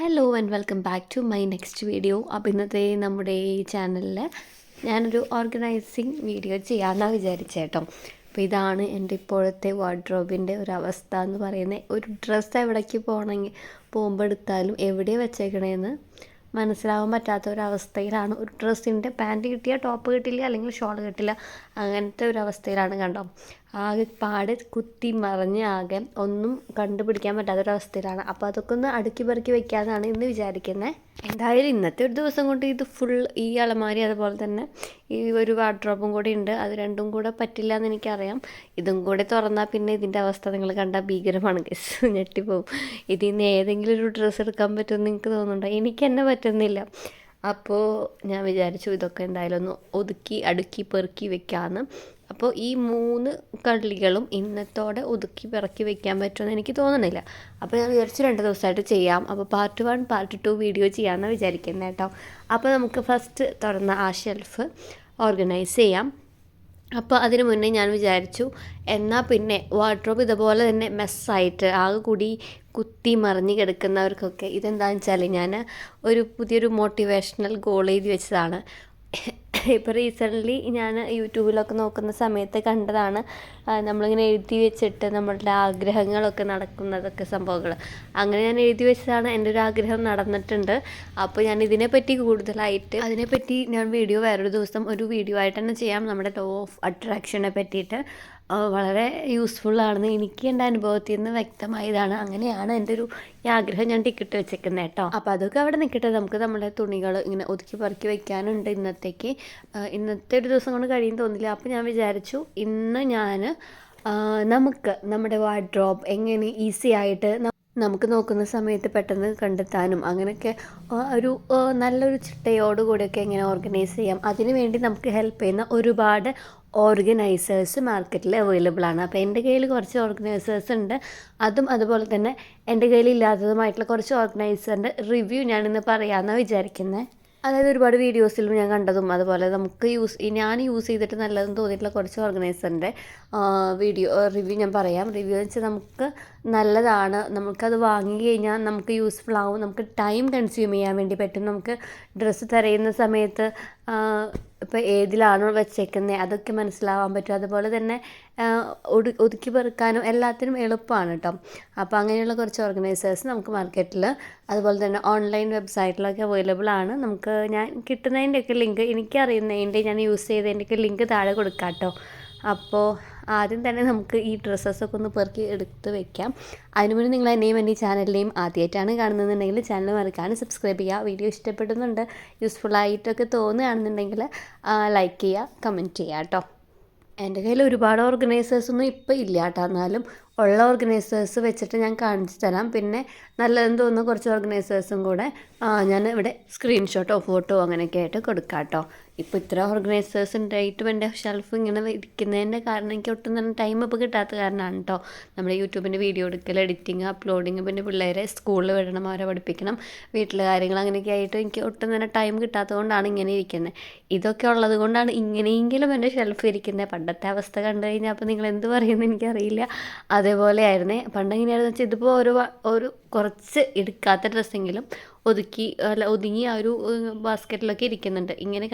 Hello and welcome back to my next video അപ്പോൾ ഇന്നത്തെ നമ്മുടെ ഈ ചാനലിൽ ഞാനൊരു ഓർഗനൈസിങ് വീഡിയോ ചെയ്യാമെന്നാണ് വിചാരിച്ചേട്ടോ അപ്പോൾ ഇതാണ് എന്റെ ഇപ്പോഴത്തെ വാർഡ്രോബിന്റെ ഒരു അവസ്ഥ എന്ന് പറയുന്നത് ഒരു ഡ്രസ്സ് എവിടേക്ക് പോകണമെങ്കിൽ പോകുമ്പോൾ എടുത്താലും എവിടെ വെച്ചേക്കണേന്ന് മനസ്സിലാവാൻ പറ്റാത്ത ഒരവസ്ഥയിലാണ് ഒരു ഡ്രസ്സിന്റെ പാന്റ് കിട്ടിയ ടോപ്പ് കിട്ടില്ല അല്ലെങ്കിൽ ഷോൾ കിട്ടില്ല അങ്ങനത്തെ ഒരു അവസ്ഥയിലാണ് കണ്ടോ. ആകെ പാടെ കുത്തി മറിഞ്ഞ് ആകെ ഒന്നും കണ്ടുപിടിക്കാൻ പറ്റാത്തൊരവസ്ഥയിലാണ്. അപ്പോൾ അതൊക്കെ ഒന്ന് അടുക്കി പെറുക്കി വെക്കാമെന്നാണ് ഇന്ന് വിചാരിക്കുന്നത് എന്തായാലും ഇന്നത്തെ ഒരു ദിവസം കൊണ്ട് ഇത് ഫുൾ ഈ അലമാരി അതുപോലെ തന്നെ ഈ ഒരു വാർഡ്രോബും കൂടി ഉണ്ട്. അത് രണ്ടും കൂടെ പറ്റില്ല എന്ന് എനിക്കറിയാം. ഇതും കൂടെ തുറന്നാൽ പിന്നെ ഇതിന്റെ അവസ്ഥ നിങ്ങൾ കണ്ടാൽ ഭീകരമാണ് ഗസ് ഞെട്ടിപ്പോവും. ഇതിൽ നിന്ന് ഏതെങ്കിലും ഒരു ഡ്രസ്സ് എടുക്കാൻ പറ്റുമെന്ന് നിങ്ങൾക്ക് തോന്നുന്നുണ്ടോ? എനിക്ക് തന്നെ പറ്റുന്നില്ല. അപ്പോൾ ഞാൻ വിചാരിച്ചു ഇതൊക്കെ എന്തായാലും ഒന്ന് ഒതുക്കി അടുക്കി പെറുക്കി വെക്കാമെന്ന് അപ്പോൾ ഈ മൂന്ന് കള്ളികളും ഇന്നത്തോടെ ഒതുക്കി പിറക്കി വെക്കാൻ പറ്റുമെന്ന് എനിക്ക് തോന്നുന്നില്ല. അപ്പോൾ ഞാൻ വിചാരിച്ചു രണ്ട് ദിവസമായിട്ട് ചെയ്യാം. അപ്പോൾ part one part two video ചെയ്യാമെന്നാണ് വിചാരിക്കുന്നത് കേട്ടോ. അപ്പോൾ നമുക്ക് ഫസ്റ്റ് തുറന്ന ആ ഷെൽഫ് ഓർഗനൈസ് ചെയ്യാം. അപ്പോൾ അതിന് മുന്നേ ഞാൻ വിചാരിച്ചു എന്നാൽ പിന്നെ വാർഡ്രോബ് ഇതുപോലെ തന്നെ മെസ്സായിട്ട് ആകെ കൂടി കുത്തി മറിഞ്ഞ് കിടക്കുന്നവർക്കൊക്കെ ഇതെന്താണെന്ന് വെച്ചാൽ ഞാൻ ഒരു പുതിയൊരു മോട്ടിവേഷണൽ ഗോൾ എഴുതി വെച്ചതാണ്. ഇപ്പോൾ റീസെന്റ്ലി ഞാൻ യൂട്യൂബിലൊക്കെ നോക്കുന്ന സമയത്ത് കണ്ടതാണ് നമ്മളിങ്ങനെ എഴുതി വെച്ചിട്ട് നമ്മളുടെ ആഗ്രഹങ്ങളൊക്കെ നടക്കുന്നതൊക്കെ സംഭവങ്ങൾ അങ്ങനെ ഞാൻ എഴുതി വെച്ചതാണ് എന്റെ ഒരു ആഗ്രഹം നടന്നിട്ടുണ്ട്. അപ്പോൾ ഞാൻ ഇതിനെപ്പറ്റി കൂടുതലായിട്ട് അതിനെപ്പറ്റി ഞാൻ വീഡിയോ വേറൊരു ദിവസം ഒരു വീഡിയോ ആയിട്ട് തന്നെ ചെയ്യാം. നമ്മുടെ ലോ ഓഫ് അട്രാക്ഷനെ പറ്റിയിട്ട്. വളരെ യൂസ്ഫുള്ളാണെന്ന് എനിക്ക് എന്റെ അനുഭവത്തിൽ നിന്ന് വ്യക്തമായതാണ്. അങ്ങനെയാണ് എന്റെ ഒരു ആഗ്രഹം ഞാൻ ടിക്കറ്റ് വെച്ചേക്കുന്നത് കേട്ടോ അപ്പോൾ അതൊക്കെ അവിടെ നിൽക്കട്ടെ നമുക്ക് നമ്മുടെ തുണികൾ ഇങ്ങനെ ഒതുക്കി പറക്കി വെക്കാനുണ്ട് ഇന്നത്തേക്ക്. ഇന്നത്തെ ഒരു ദിവസം കൊണ്ട് കഴിയും തോന്നില്ല. അപ്പോൾ ഞാൻ വിചാരിച്ചു ഇന്ന് ഞാൻ നമുക്ക് നമ്മുടെ വാർഡ്രോബ് എങ്ങനെ ഈസി ആയിട്ട് നമുക്ക് നോക്കുന്ന സമയത്ത് പെട്ടെന്ന് കണ്ടെത്താനും അങ്ങനെയൊക്കെ ഒരു നല്ലൊരു ചിട്ടയോടുകൂടിയൊക്കെ എങ്ങനെ ഓർഗനൈസ് ചെയ്യാം. അതിനുവേണ്ടി നമുക്ക് ഹെൽപ്പ് ചെയ്യുന്ന ഒരുപാട് ഓർഗനൈസേഴ്സ് മാർക്കറ്റിൽ അവൈലബിൾ ആണ്. അപ്പോൾ എന്റെ കയ്യിൽ കുറച്ച് ഓർഗനൈസേഴ്സ് ഉണ്ട്. അതും അതുപോലെ തന്നെ എന്റെ കയ്യിൽ ഇല്ലാത്തതുമായിട്ടുള്ള കുറച്ച് ഓർഗനൈസറിന്റെ റിവ്യൂ ഞാനിന്ന് പറയാമെന്നാണ് വിചാരിക്കുന്നത്. അതായത് ഒരുപാട് വീഡിയോസിലും ഞാൻ കണ്ടതും അതുപോലെ നമുക്ക് യൂസ് ഞാൻ യൂസ് ചെയ്തിട്ട് നല്ലതെന്ന് തോന്നിയിട്ടുള്ള കുറച്ച് ഓർഗനൈസറിന്റെ വീഡിയോ റിവ്യൂ ഞാൻ പറയാം. റിവ്യൂ എന്ന് വെച്ചാൽ നമുക്ക് നല്ലതാണ്. നമുക്കത് വാങ്ങി കഴിഞ്ഞാൽ നമുക്ക് യൂസ്ഫുൾ ആവും. നമുക്ക് ടൈം കൺസ്യൂം ചെയ്യാൻ വേണ്ടി പറ്റും. നമുക്ക് ഡ്രസ്സ് തിരയുന്ന സമയത്ത് ഇപ്പോൾ ഏതിലാണോ വെച്ചേക്കുന്നത് അതൊക്കെ മനസ്സിലാവാൻ പറ്റും. അതുപോലെ തന്നെ ഒടു ഒതുക്കി പെറുക്കാനും എല്ലാത്തിനും എളുപ്പമാണ് കേട്ടോ അപ്പോൾ അങ്ങനെയുള്ള കുറച്ച് ഓർഗനൈസേഴ്സ് നമുക്ക് മാർക്കറ്റിൽ അതുപോലെ തന്നെ ഓൺലൈൻ വെബ്സൈറ്റിലൊക്കെ അവൈലബിൾ ആണ്. നമുക്ക് ഞാൻ കിട്ടുന്നതിന്റെയൊക്കെ ലിങ്ക് എനിക്കറിയുന്നതിന്റെ ഞാൻ യൂസ് ചെയ്തതിന്റെയൊക്കെ ലിങ്ക് താഴെ കൊടുക്കാം കേട്ടോ അപ്പോൾ ആദ്യം തന്നെ നമുക്ക് ഈ ഡ്രസ്സസ്സൊക്കെ ഒന്ന് പെറുക്കി എടുത്ത് വെക്കാം. അതിനു മുന്നേ നിങ്ങൾ എന്നെയും എന്റെ ചാനലിനെയും ആദ്യമായിട്ടാണ് കാണുന്നതെന്നുണ്ടെങ്കിൽ ചാനൽ മറക്കാനും സബ്സ്ക്രൈബ് ചെയ്യുക. വീഡിയോ ഇഷ്ടപ്പെടുന്നുണ്ട് യൂസ്ഫുൾ ആയിട്ടൊക്കെ തോന്നുകയാണെന്നുണ്ടെങ്കിൽ ലൈക്ക് ചെയ്യുക കമന്റ് ചെയ്യുക കേട്ടോ എന്റെ കയ്യിൽ ഒരുപാട് ഓർഗനൈസേഴ്സൊന്നും ഇപ്പോൾ ഇല്ല കേട്ടോ എന്നാലും ഉള്ള ഓർഗനൈസേഴ്സ് വെച്ചിട്ട് ഞാൻ കാണിച്ചു തരാം. പിന്നെ നല്ലതെന്ന് തോന്നുന്ന കുറച്ച് ഓർഗനൈസേഴ്സും കൂടെ ഞാൻ ഇവിടെ സ്ക്രീൻഷോട്ടോ ഫോട്ടോ അങ്ങനെയൊക്കെ ആയിട്ട് കൊടുക്കാം കേട്ടോ ഇപ്പോൾ ഇത്ര ഓർഗനൈസേഴ്സ് ഉണ്ടായിട്ടും എന്റെ ഷെൽഫ് ഇങ്ങനെ ഇരിക്കുന്നതിന്റെ കാരണം എനിക്ക് ഒട്ടും തന്നെ ടൈം ഇപ്പോൾ കിട്ടാത്ത കാരണമാണ് കേട്ടോ നമ്മുടെ യൂട്യൂബിന്റെ വീഡിയോ എടുക്കൽ എഡിറ്റിങ് അപ്ലോഡിങ് പിന്നെ പിള്ളേരെ സ്കൂളിൽ വിടണം അവരെ പഠിപ്പിക്കണം വീട്ടിലെ കാര്യങ്ങൾ അങ്ങനെയൊക്കെ ആയിട്ട് എനിക്ക് ഒട്ടും തന്നെ ടൈം കിട്ടാത്തത് കൊണ്ടാണ് ഇങ്ങനെ ഇരിക്കുന്നത് ഇതൊക്കെ ഉള്ളത് കൊണ്ടാണ് ഇങ്ങനെയെങ്കിലും എന്റെ ഷെൽഫ് ഇരിക്കുന്നത് പണ്ടത്തെ അവസ്ഥ കണ്ടു കഴിഞ്ഞാൽ അപ്പോൾ നിങ്ങൾ എന്ത് പറയുമെന്ന് എനിക്കറിയില്ല. അതേപോലെ ആയിരുന്നേ പണ്ട് എങ്ങനെയാണെന്ന് വെച്ചാൽ ഇതിപ്പോൾ ഒരു ഒരു കുറച്ച് എടുക്കാത്ത ഡ്രസ്സെങ്കിലും ഒതുക്കി അല്ല ഒതുങ്ങി ആ ഒരു ബാസ്ക്കറ്റിലൊക്കെ ഇരിക്കുന്നുണ്ട്. ഇങ്ങനെ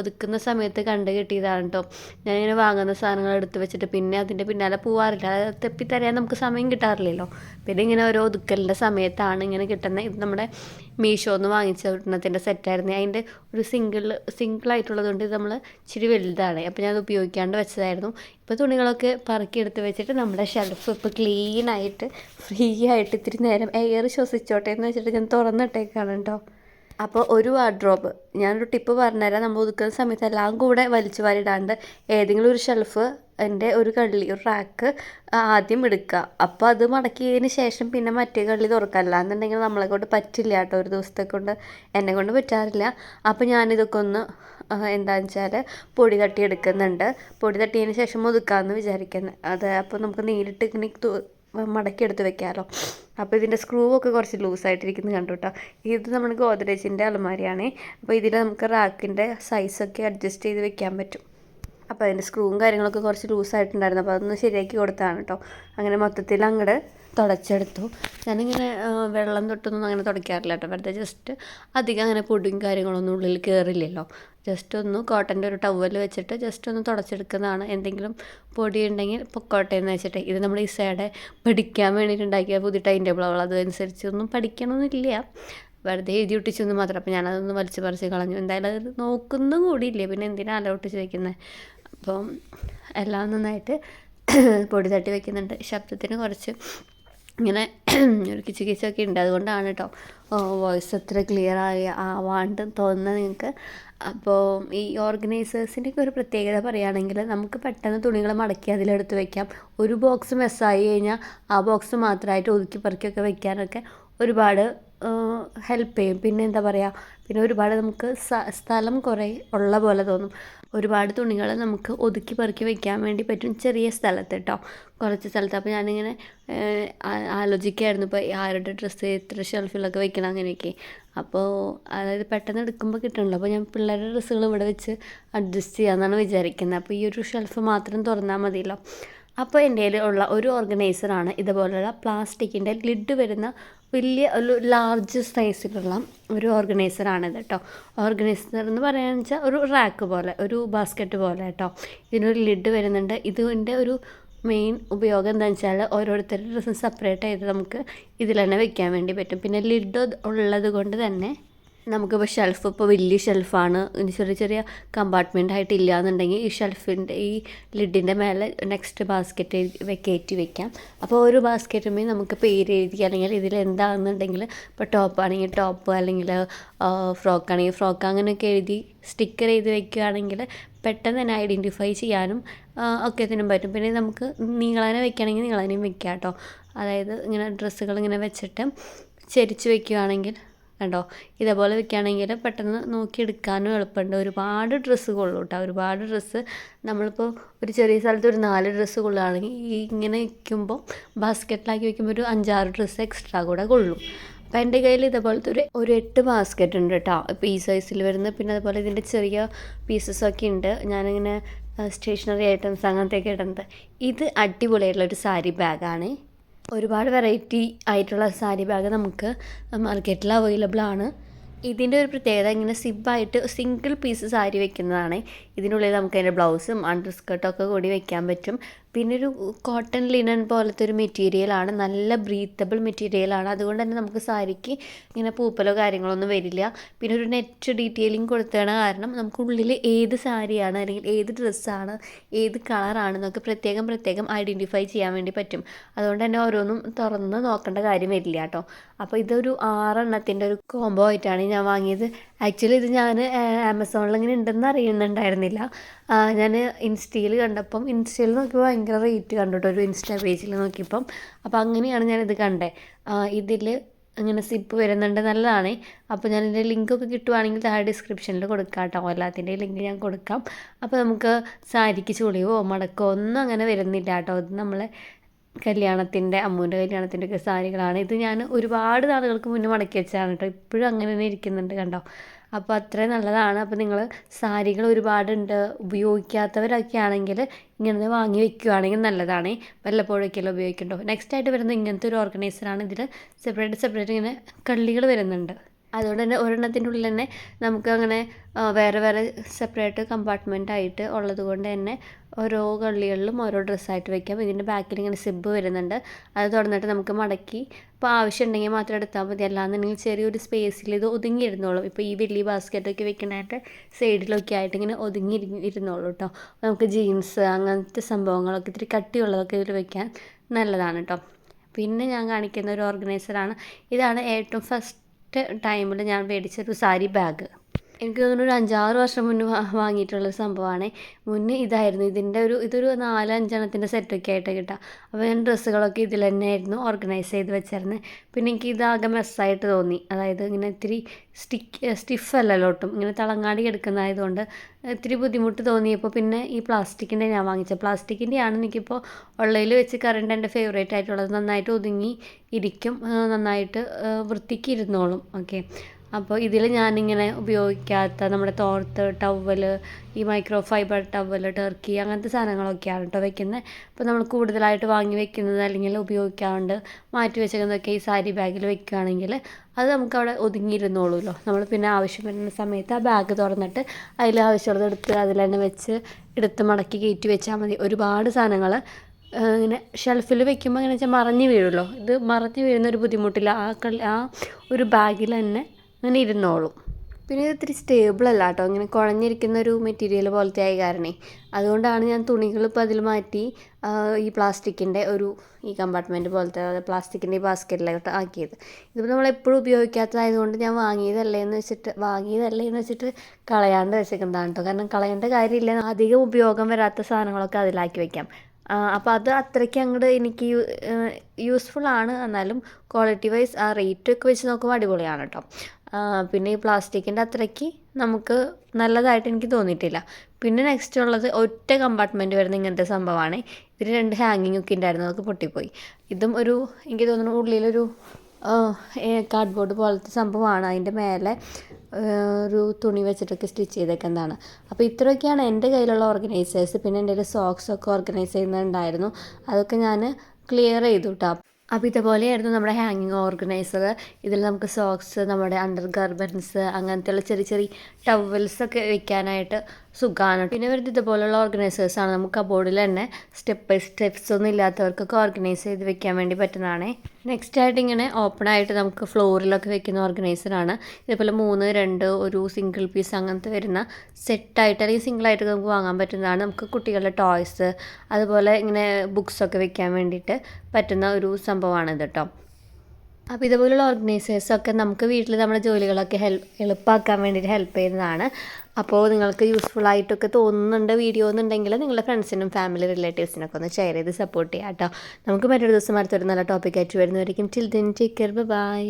ഒതുക്കുന്ന സമയത്ത് കണ്ട് കിട്ടിയതാണ് കേട്ടോ ഞാനിങ്ങനെ വാങ്ങുന്ന സാധനങ്ങൾ എടുത്ത് വെച്ചിട്ട് പിന്നെ അതിന്റെ പിന്നാലെ പോവാറില്ല. അത് തെപ്പിത്തരയാൻ നമുക്ക് സമയം കിട്ടാറില്ലല്ലോ. പിന്നെ ഇങ്ങനെ ഓരോ ഒതുക്കലിന്റെ സമയത്താണ് ഇങ്ങനെ കിട്ടുന്നത് ഇത് നമ്മുടെ മീഷോന്ന് വാങ്ങിച്ച ഒരെണ്ണത്തിന്റെ സെറ്റായിരുന്നു അതിന്റെ ഒരു സിംഗിൾ സിംഗിൾ കൊണ്ട് ഇത് നമ്മൾ ഇച്ചിരി വലുതാണ്. അപ്പോൾ ഞാൻ അത് ഉപയോഗിക്കാണ്ട് വെച്ചതായിരുന്നു. ഇപ്പോൾ തുണികളൊക്കെ പറക്കിയെടുത്ത് വെച്ചിട്ട് നമ്മുടെ ഷെൽഫ് ഇപ്പോൾ ക്ലീനായിട്ട് ഫ്രീ ആയിട്ട് ഇത്തിരി നേരം എയർ ശ്വസിച്ചോട്ടെ എന്ന് വെച്ചിട്ട് ഞാൻ തുറന്നിട്ടേക്കാണ് കേട്ടോ അപ്പോൾ ഒരു വാർഡ്രോബ് ഞാനൊരു ടിപ്പ് പറഞ്ഞുതരാം. നമ്മൾ ഒതുക്കുന്ന സമയത്ത് എല്ലാം കൂടെ വലിച്ചു വാരിടാണ്ട് ഏതെങ്കിലും ഒരു ഷെൽഫ് എന്റെ ഒരു കള്ളി ഒരു റാക്ക് ആദ്യം എടുക്കുക. അപ്പോൾ അത് മടക്കിയതിന് ശേഷം പിന്നെ മറ്റേ കള്ളി തുറക്കാമല്ല എന്നുണ്ടെങ്കിൽ നമ്മളെ കൊണ്ട് പറ്റില്ല കേട്ടോ. ഒരു ദിവസത്തെ കൊണ്ട് എന്നെ കൊണ്ട് പറ്റാറില്ല. അപ്പോൾ ഞാനിതൊക്കെ ഒന്ന് എന്താണെന്ന് വെച്ചാൽ പൊടി തട്ടി എടുക്കുന്നുണ്ട്. പൊടി തട്ടിയതിന് ശേഷം ഒതുക്കാമെന്ന് വിചാരിക്കുന്നത് അത് അപ്പോൾ നമുക്ക് നേരിട്ട് ഇങ്ങനെ മടക്കി എടുത്ത് വെക്കാമല്ലോ അപ്പോൾ ഇതിന്റെ സ്ക്രൂ ഒക്കെ കുറച്ച് ലൂസായിട്ടിരിക്കുന്നത് കണ്ടു കേട്ടോ ഇത് നമ്മൾ ഗോദ്രേജിന്റെ അലമാരിയാണ്. അപ്പോൾ ഇതിൽ നമുക്ക് റാക്കിന്റെ സൈസൊക്കെ അഡ്ജസ്റ്റ് ചെയ്ത് വെക്കാൻ പറ്റും. അപ്പോൾ അതിന്റെ സ്ക്രൂവും കാര്യങ്ങളൊക്കെ കുറച്ച് ലൂസായിട്ടുണ്ടായിരുന്നു അപ്പോൾ അതൊന്ന് ശരിയാക്കി കൊടുത്താണ് കേട്ടോ അങ്ങനെ മൊത്തത്തിൽ അങ്ങോട്ട് തുടച്ചെടുത്തു. ഞാനിങ്ങനെ വെള്ളം തൊട്ടൊന്നും അങ്ങനെ തുടയ്ക്കാറില്ല കേട്ടോ. വെറുതെ ജസ്റ്റ് അധികം അങ്ങനെ പൊടിയും കാര്യങ്ങളൊന്നും ഉള്ളിൽ കയറില്ലല്ലോ ജസ്റ്റ് ഒന്ന് കോട്ടന്റെ ഒരു ടവൽ വെച്ചിട്ട് ജസ്റ്റ് ഒന്ന് തുടച്ചെടുക്കുന്നതാണ്. എന്തെങ്കിലും പൊടി ഉണ്ടെങ്കിൽ പൊക്കോട്ടെ എന്ന് വെച്ചിട്ട്. ഇത് നമ്മൾ ഈ സൈഡ് പഠിക്കാൻ വേണ്ടിയിട്ട് ഉണ്ടാക്കിയ പുതിയ ടൈം ടേബിൾ അവൾ അതനുസരിച്ച് ഒന്നും പഠിക്കണമെന്നില്ല വെറുതെ എഴുതി ഒട്ടിച്ചെന്ന് മാത്രം. അപ്പം ഞാനതൊന്ന് വലിച്ചു പറിച്ച് കളഞ്ഞു. എന്തായാലും അത് നോക്കുന്നതും കൂടിയില്ലേ? പിന്നെ എന്തിനാ അല ഒട്ടിച്ച് വയ്ക്കുന്നത് അപ്പം എല്ലാം നന്നായിട്ട് പൊടി തട്ടി വെക്കുന്നുണ്ട്. ശബ്ദത്തിന് കുറച്ച് ഇങ്ങനെ ഒരു കിച്ച് കിച്ചൊക്കെ ഉണ്ട്. അതുകൊണ്ടാണ് കേട്ടോ വോയിസ് അത്ര ക്ലിയർ ആയി ആവാണ്ട് തോന്നുന്നത് നിങ്ങൾക്ക് അപ്പോൾ ഈ ഓർഗനൈസേഴ്സിന്റെയൊക്കെ ഒരു പ്രത്യേകത പറയുകയാണെങ്കിൽ നമുക്ക് പെട്ടെന്ന് തുണികൾ മടക്കി അതിലെടുത്ത് വെക്കാം. ഒരു ബോക്സ് മെസ്സായി കഴിഞ്ഞാൽ ആ ബോക്സ് മാത്രമായിട്ട് ഒതുക്കി പെറുക്കിയൊക്കെ വെക്കാനൊക്കെ ഒരുപാട് ഹെൽപ്പ് ചെയ്യും. പിന്നെ എന്താ പറയുക പിന്നെ ഒരുപാട് നമുക്ക് സ്ഥലം കുറേ ഉള്ള പോലെ തോന്നും. ഒരുപാട് തുണികൾ നമുക്ക് ഒതുക്കി പെറുക്കി വെക്കാൻ വേണ്ടി പറ്റും ചെറിയ സ്ഥലത്ത് കേട്ടോ കുറച്ച് സ്ഥലത്ത്. അപ്പോൾ ഞാനിങ്ങനെ ആലോചിക്കുകയായിരുന്നു ഇപ്പോൾ ആരുടെ ഡ്രസ്സ് എത്ര ഷെൽഫിലൊക്കെ വെക്കണം അങ്ങനെയൊക്കെ. അപ്പോൾ അതായത് പെട്ടെന്ന് എടുക്കുമ്പോൾ കിട്ടണല്ലോ. അപ്പോൾ ഞാൻ പിള്ളേരുടെ ഡ്രസ്സുകൾ ഇവിടെ വെച്ച് അഡ്ജസ്റ്റ് ചെയ്യാമെന്നാണ് വിചാരിക്കുന്നത് അപ്പോൾ ഈ ഒരു ഷെൽഫ് മാത്രം തുറന്നാൽ മതിയല്ലോ. അപ്പോൾ എന്റെ ഉള്ള ഒരു ഓർഗനൈസറാണ് ഇതുപോലുള്ള പ്ലാസ്റ്റിക്കിന്റെ ലിഡ് വരുന്ന വലിയ ഒരു ലാർജ് സൈസിലുള്ള ഒരു ഓർഗനൈസറാണിത് കേട്ടോ. ഓർഗനൈസർ എന്ന് പറയുകയെന്ന് വെച്ചാൽ ഒരു റാക്ക് പോലെ ഒരു ബാസ്ക്കറ്റ് പോലെ കേട്ടോ. ഇതിനൊരു ലിഡ് വരുന്നുണ്ട്. ഇതിന്റെ ഒരു മെയിൻ ഉപയോഗം എന്താണെന്ന് വെച്ചാൽ ഓരോരുത്തരുടെ ഡ്രസ്സും സെപ്പറേറ്റ് ആയിട്ട് നമുക്ക് ഇതിൽ തന്നെ വെക്കാൻ വേണ്ടി പറ്റും. പിന്നെ ലിഡ് ഉള്ളത് കൊണ്ട് തന്നെ നമുക്കിപ്പോൾ ഷെൽഫ് ഇപ്പോൾ വലിയ ഷെൽഫാണ് ചെറിയ ചെറിയ കമ്പാർട്ട്മെന്റ് ആയിട്ട് ഇല്ല എന്നുണ്ടെങ്കിൽ ഈ ഷെൽഫിന്റെ ഈ ലിഡിന്റെ മേലെ നെക്സ്റ്റ് ബാസ്ക്കറ്റ് കയറ്റി വെക്കാം. അപ്പോൾ ഓരോ ബാസ്ക്കറ്റുമേ നമുക്ക് പേര് എഴുതി അല്ലെങ്കിൽ ഇതിൽ എന്താണെന്നുണ്ടെങ്കിൽ ഇപ്പോൾ ടോപ്പ് ആണെങ്കിൽ ടോപ്പ് അല്ലെങ്കിൽ ഫ്രോക്ക് ആണെങ്കിൽ ഫ്രോക്ക് അങ്ങനെയൊക്കെ എഴുതി സ്റ്റിക്കർ ചെയ്ത് വെക്കുകയാണെങ്കിൽ പെട്ടെന്ന് തന്നെ ഐഡന്റിഫൈ ചെയ്യാനും ഒക്കെ ഇതിനും പറ്റും. പിന്നെ നമുക്ക് നീളാനെ വെക്കുകയാണെങ്കിൽ നീളാനെയും വെക്കാം കേട്ടോ. അതായത് ഇങ്ങനെ ഡ്രസ്സുകൾ ഇങ്ങനെ വെച്ചിട്ട് ചരിച്ച് വെക്കുകയാണെങ്കിൽ കണ്ടോ? ഇതേപോലെ വെക്കുകയാണെങ്കിൽ പെട്ടെന്ന് നോക്കിയെടുക്കാനും എളുപ്പമുണ്ട്. ഒരുപാട് ഡ്രസ്സ് കൊള്ളും കേട്ടോ. ഒരുപാട് ഡ്രസ്സ് നമ്മളിപ്പോൾ ഒരു ചെറിയ സ്ഥലത്ത് ഒരു നാല് ഡ്രസ്സ് കൊള്ളുകയാണെങ്കിൽ ഈ ഇങ്ങനെ വയ്ക്കുമ്പോൾ ബാസ്ക്കറ്റിലാക്കി വെക്കുമ്പോൾ ഒരു അഞ്ചാറ് ഡ്രസ്സ് എക്സ്ട്രാ കൂടെ കൊള്ളും. അപ്പോൾ എന്റെ കയ്യിൽ ഇതേപോലത്തെ ഒരു ഒരു എട്ട് ബാസ്ക്കറ്റ് ഉണ്ട് കേട്ടോ. ഇപ്പോൾ ഈ സൈസിൽ വരുന്ന പിന്നെ അതുപോലെ ഇതിന്റെ ചെറിയ പീസസൊക്കെ ഉണ്ട്. ഞാനിങ്ങനെ സ്റ്റേഷനറി ഐറ്റംസ് അങ്ങനത്തെയൊക്കെ ഇടുന്നത്. ഇത് അടിപൊളിയായിട്ടുള്ള ഒരു സാരി ബാഗാണ് ഒരുപാട് വെറൈറ്റി ആയിട്ടുള്ള സാരി ബാഗ് നമുക്ക് മാർക്കറ്റിൽ അവൈലബിൾ ആണ്. ഇതിന്റെ ഒരു പ്രത്യേകത ഇങ്ങനെ സിബായിട്ട് സിംഗിൾ പീസ് സാരി വെക്കുന്നതാണ്. ഇതിനുള്ളിൽ നമുക്ക് അതിന്റെ ബ്ലൗസും അണ്ടർ സ്കർട്ടൊക്കെ കൂടി വെക്കാൻ പറ്റും. പിന്നെ ഒരു കോട്ടൺ ലിനൻ പോലത്തെ ഒരു മെറ്റീരിയലാണ് നല്ല ബ്രീത്തബിൾ മെറ്റീരിയലാണ് അതുകൊണ്ട് തന്നെ നമുക്ക് സാരിക്ക് ഇങ്ങനെ പൂപ്പലോ കാര്യങ്ങളൊന്നും വരില്ല. പിന്നെ ഒരു നെറ്റ് ഡീറ്റെയിലിംഗ് കൊടുത്തതാണ് കാരണം നമുക്ക് ഉള്ളിൽ ഏത് സാരിയാണ് അല്ലെങ്കിൽ ഏത് ഡ്രസ്സാണ് ഏത് കളറാണെന്നൊക്കെ പ്രത്യേകം പ്രത്യേകം ഐഡന്റിഫൈ ചെയ്യാൻ വേണ്ടി പറ്റും. അതുകൊണ്ട് തന്നെ ഓരോന്നും തുറന്ന് നോക്കേണ്ട കാര്യം വരില്ല കേട്ടോ. അപ്പോൾ ഇതൊരു ആറെണ്ണത്തിന്റെ ഒരു കോംബോ ആയിട്ടാണ് ഞാൻ വാങ്ങിയത്. ആക്ച്വലി ഇത് ഞാൻ ആമസോണിൽ ഇങ്ങനെ ഉണ്ടെന്ന് അറിയുന്നുണ്ടായിരുന്നില്ല. ഞാൻ ഇൻസ്റ്റയിൽ കണ്ടപ്പം ഇൻസ്റ്റയിൽ നോക്കിയപ്പോൾ ഭയങ്കര റേറ്റ് കണ്ടിട്ട് ഒരു ഇൻസ്റ്റാ പേജിൽ നോക്കിയപ്പം. അപ്പോൾ അങ്ങനെയാണ് ഞാനിത് കണ്ടത് ഇതിൽ അങ്ങനെ സിപ്പ് വരുന്നുണ്ട് നല്ലതാണ്. അപ്പോൾ ഞാൻ ഇതിന്റെ ലിങ്കൊക്കെ കിട്ടുവാണെങ്കിൽ താഴെ ഡിസ്ക്രിപ്ഷനിൽ കൊടുക്കാം കേട്ടോ എല്ലാത്തിന്റെ ലിങ്ക് ഞാൻ കൊടുക്കാം. അപ്പോൾ നമുക്ക് സാരിക്ക് ചുളിവോ മടക്കോ ഒന്നും അങ്ങനെ വരുന്നില്ല കേട്ടോ ഇത് നമ്മളെ കല്യാണത്തിന്റെ അമ്മൂന്റെ കല്യാണത്തിന്റെ ഒക്കെ സാരികളാണ്. ഇത് ഞാൻ ഒരുപാട് നാളുകൾക്ക് മുന്നേ മടക്കി വെച്ചതാണ് കേട്ടോ ഇപ്പോഴും അങ്ങനെ തന്നെ ഇരിക്കുന്നുണ്ട് കണ്ടോ. അപ്പോൾ അത്രയും നല്ലതാണ്. അപ്പോൾ നിങ്ങൾ സാരികൾ ഒരുപാടുണ്ട് ഉപയോഗിക്കാത്തവരൊക്കെ ആണെങ്കിൽ ഇങ്ങനത്തെ വാങ്ങി വെക്കുകയാണെങ്കിൽ നല്ലതാണ്. വല്ലപ്പോഴൊക്കെയല്ലോ ഉപയോഗിക്കണ്ടോ? നെക്സ്റ്റ് ആയിട്ട് വരുന്ന ഇങ്ങനത്തെ ഒരു ഓർഗനൈസറാണ് ഇതിൽ സെപ്പറേറ്റ് സെപ്പറേറ്റ് ഇങ്ങനെ കള്ളികൾ വരുന്നുണ്ട്. അതുകൊണ്ട് തന്നെ ഒരെണ്ണത്തിന്റെ ഉള്ളിൽ തന്നെ നമുക്ക് അങ്ങനെ വേറെ വേറെ സെപ്പറേറ്റ് കമ്പാർട്ട്മെന്റ് ആയിട്ട് ഉള്ളത് കൊണ്ട് തന്നെ ഓരോ കള്ളികളിലും ഓരോ ഡ്രസ്സായിട്ട് വെക്കാം. ഇതിന്റെ ബാക്കിൽ ഇങ്ങനെ സിബ് വരുന്നുണ്ട്. അത് തുറന്നിട്ട് നമുക്ക് മടക്കി. ഇപ്പോൾ ആവശ്യമുണ്ടെങ്കിൽ മാത്രം എടുത്താൽ മതി. അല്ലാന്നുണ്ടെങ്കിൽ ചെറിയൊരു സ്പേസിൽ ഇത് ഒതുങ്ങി ഇരുന്നോളും ഇപ്പോൾ ഈ വലിയ ബാസ്ക്കറ്റൊക്കെ വെക്കാനായിട്ട് സൈഡിലൊക്കെ ആയിട്ട് ഇങ്ങനെ ഒതുങ്ങി ഇരുന്നോളും കേട്ടോ നമുക്ക് ജീൻസ് അങ്ങനത്തെ സംഭവങ്ങളൊക്കെ ഇത്തിരി കട്ടിയുള്ളതൊക്കെ ഇതിൽ വെക്കാൻ നല്ലതാണ് കേട്ടോ പിന്നെ ഞാൻ കാണിക്കുന്ന ഒരു ഓർഗനൈസറാണ് ഇതാണ് ഏറ്റവും ഫസ്റ്റ് ടൈമിൽ ഞാൻ മേടിച്ചൊരു സാരി ബാഗ് എനിക്ക് തോന്നുന്നു ഒരു അഞ്ചാറ് വർഷം മുന്നേ വാങ്ങിയിട്ടുള്ള സംഭവമാണ് മുന്നേ ഇതായിരുന്നു ഇതിന്റെ ഒരു ഇതൊരു നാല് അഞ്ചെണ്ണത്തിന്റെ സെറ്റൊക്കെ ആയിട്ട് കിട്ടാം. അപ്പോൾ ഞാൻ ഡ്രസ്സുകളൊക്കെ ഇതിൽ തന്നെയായിരുന്നു ഓർഗനൈസ് ചെയ്ത് വെച്ചിരുന്നത് പിന്നെ എനിക്ക് ഇതാകെ മെസ്സായിട്ട് തോന്നി. അതായത് ഇങ്ങനെ ഇത്തിരി സ്റ്റിക്ക് സ്റ്റിഫ് അല്ലല്ലോ ഒട്ടും. ഇങ്ങനെ തളങ്ങാടി എടുക്കുന്നതായതുകൊണ്ട് ഇത്തിരി ബുദ്ധിമുട്ട് തോന്നിയപ്പോൾ പിന്നെ ഈ പ്ലാസ്റ്റിക്കിന്റെ ഞാൻ വാങ്ങിച്ചത് പ്ലാസ്റ്റിക്കിന്റെ ആണ് എനിക്കിപ്പോൾ ഉള്ളതിൽ വെച്ച് കറണ്ട് എന്റെ ഫേവറേറ്റ് ആയിട്ടുള്ളത്. നന്നായിട്ട് ഒതുങ്ങി ഇരിക്കും. നന്നായിട്ട് വൃത്തിക്ക് ഇരുന്നോളും. ഓക്കെ അപ്പോൾ ഇതിൽ ഞാനിങ്ങനെ ഉപയോഗിക്കാത്ത നമ്മുടെ തോർത്ത് ടവൽ ഈ മൈക്രോ ഫൈബർ ടവൽ ടർക്കി അങ്ങനത്തെ സാധനങ്ങളൊക്കെയാണ് കേട്ടോ വെക്കുന്നത് അപ്പോൾ നമ്മൾ കൂടുതലായിട്ട് വാങ്ങി വെക്കുന്നത് അല്ലെങ്കിൽ ഉപയോഗിക്കാണ്ട് മാറ്റി വെച്ചേക്കുന്നതൊക്കെ ഈ സാരി ബാഗിൽ വെക്കുകയാണെങ്കിൽ അത് നമുക്ക് അവിടെ ഒതുങ്ങിയിരുന്നോളൂല്ലോ. നമ്മൾ പിന്നെ ആവശ്യം വരുന്ന സമയത്ത് ആ ബാഗ് തുറന്നിട്ട് അതിൽ ആവശ്യമുള്ളത് എടുത്ത് അതിൽ തന്നെ വെച്ച് എടുത്ത് മടക്കി കയറ്റി വെച്ചാൽ മതി. ഒരുപാട് സാധനങ്ങൾ ഇങ്ങനെ ഷെൽഫിൽ വെക്കുമ്പോൾ എങ്ങനെ വെച്ചാൽ മറഞ്ഞു വീഴുമല്ലോ ഇത് മറഞ്ഞു വീഴുന്ന ഒരു ബുദ്ധിമുട്ടില്ല. ആ ആ ഒരു ബാഗിൽ തന്നെ അങ്ങനെ ഇരുന്നോളും. പിന്നെ ഇത് ഇത്തിരി സ്റ്റേബിൾ അല്ല കേട്ടോ ഇങ്ങനെ കുഴഞ്ഞിരിക്കുന്ന ഒരു മെറ്റീരിയൽ പോലത്തെ ആയി കാരണേ. അതുകൊണ്ടാണ് ഞാൻ തുണികൾ ഇപ്പോൾ അതിൽ മാറ്റി ഈ പ്ലാസ്റ്റിക്കിന്റെ ഒരു ഈ കമ്പാർട്ട്മെന്റ് പോലത്തെ പ്ലാസ്റ്റിക്കിന്റെ ഈ ബാസ്ക്കറ്റിലോട്ട് ആക്കിയത്. ഇതിപ്പോൾ നമ്മൾ എപ്പോഴും ഉപയോഗിക്കാത്തതായതുകൊണ്ട് ഞാൻ വാങ്ങിയതല്ലേ എന്ന് വെച്ചിട്ട് വാങ്ങിയതല്ലേ എന്ന് വെച്ചിട്ട് കളയാണ്ട് വെച്ചേക്കുന്നതാണ് കേട്ടോ കാരണം കളയേണ്ട കാര്യമില്ല. അധികം ഉപയോഗം വരാത്ത സാധനങ്ങളൊക്കെ അതിലാക്കി വയ്ക്കാം അപ്പോൾ അത് അത്രയ്ക്ക് അങ്ങോട്ട് എനിക്ക് യൂസ്ഫുൾ ആണ്. എന്നാലും ക്വാളിറ്റി വൈസ് ആ റേറ്റ് ഒക്കെ വെച്ച് നോക്കുമ്പോൾ അടിപൊളിയാണ് കേട്ടോ പിന്നെ ഈ പ്ലാസ്റ്റിക്കിന്റെ അത്രയ്ക്ക് നമുക്ക് നല്ലതായിട്ട് എനിക്ക് തോന്നിയിട്ടില്ല. പിന്നെ നെക്സ്റ്റ് ഉള്ളത് ഒറ്റ കമ്പാർട്ട്മെന്റ് വരുന്ന ഇങ്ങനത്തെ സംഭവമാണ്. ഇതിൽ രണ്ട് ഹാങ്ങിങ് ഒക്കെ ഉണ്ടായിരുന്നു അതൊക്കെ പൊട്ടിപ്പോയി. ഇതും ഒരു എനിക്ക് തോന്നുന്നു ഉള്ളിലൊരു കാർഡ്ബോർഡ് പോലത്തെ സംഭവമാണ്. അതിന്റെ മേലെ ഒരു തുണി വെച്ചിട്ടൊക്കെ സ്റ്റിച്ച് ചെയ്തേക്കുന്നതാണ് അപ്പോൾ ഇത്രയൊക്കെയാണ് എന്റെ കയ്യിലുള്ള ഓർഗനൈസേഴ്സ് പിന്നെ എന്റെ കയ്യിൽ സോക്സൊക്കെ ഓർഗനൈസ് ചെയ്യുന്നുണ്ടായിരുന്നു. അതൊക്കെ ഞാൻ ക്ലിയർ ചെയ്തു കേട്ടോ അപ്പോൾ ഇതുപോലെയായിരുന്നു നമ്മുടെ ഹാങ്ങിങ് ഓർഗനൈസർ ഇതിൽ നമുക്ക് സോക്സ് നമ്മുടെ അണ്ടർ ഗാർമെന്റ്സ് അങ്ങനത്തെയുള്ള ചെറിയ ചെറിയ ടവൽസൊക്കെ വെക്കാനായിട്ട് സുഖമാണ് പിന്നെ വരുന്നത് ഇതുപോലുള്ള ഓർഗനൈസേഴ്സാണ് നമുക്ക് ആ ബോർഡിൽ തന്നെ സ്റ്റെപ്പ് ബൈ സ്റ്റെപ്സ് ഒന്നും ഇല്ലാത്തവർക്കൊക്കെ ഓർഗനൈസ് ചെയ്ത് വെക്കാൻ വേണ്ടി പറ്റുന്നതാണ്. നെക്സ്റ്റ് ആയിട്ട് ഇങ്ങനെ ഓപ്പൺ ആയിട്ട് നമുക്ക് ഫ്ലോറിലൊക്കെ വെക്കുന്ന ഓർഗനൈസറാണ് ഇതേപോലെ മൂന്ന് രണ്ട് ഒരു സിംഗിൾ പീസ് അങ്ങനത്തെ വരുന്ന സെറ്റായിട്ട് അല്ലെങ്കിൽ സിംഗിളായിട്ട് നമുക്ക് വാങ്ങാൻ പറ്റുന്നതാണ്. നമുക്ക് കുട്ടികളുടെ ടോയ്സ് അതുപോലെ ഇങ്ങനെ ബുക്സൊക്കെ വെക്കാൻ വേണ്ടിയിട്ട് പറ്റുന്ന ഒരു സംഭവമാണ് ഇത് കേട്ടോ അപ്പോൾ ഇതുപോലുള്ള ഓർഗനൈസേഴ്സൊക്കെ നമുക്ക് വീട്ടിൽ നമ്മുടെ ജോലികളൊക്കെ ഹെൽപ്പ് എളുപ്പമാക്കാൻ വേണ്ടിയിട്ട് ഹെൽപ്പ് ചെയ്യുന്നതാണ്. അപ്പോൾ നിങ്ങൾക്ക് യൂസ്ഫുൾ ആയിട്ടൊക്കെ തോന്നുന്നുണ്ട് വീഡിയോ എന്നുണ്ടെങ്കിൽ നിങ്ങളുടെ ഫ്രണ്ട്സിനും ഫാമിലി റിലേറ്റീവ്സിനൊക്കെ ഒന്ന് ഷെയർ ചെയ്ത് സപ്പോർട്ട് ചെയ്യാം കേട്ടോ നമുക്ക് മറ്റൊരു ദിവസം അടുത്തൊരു നല്ല ടോപ്പിക്കായിട്ട് വരുന്നവരിക്കും. Chill Din take care by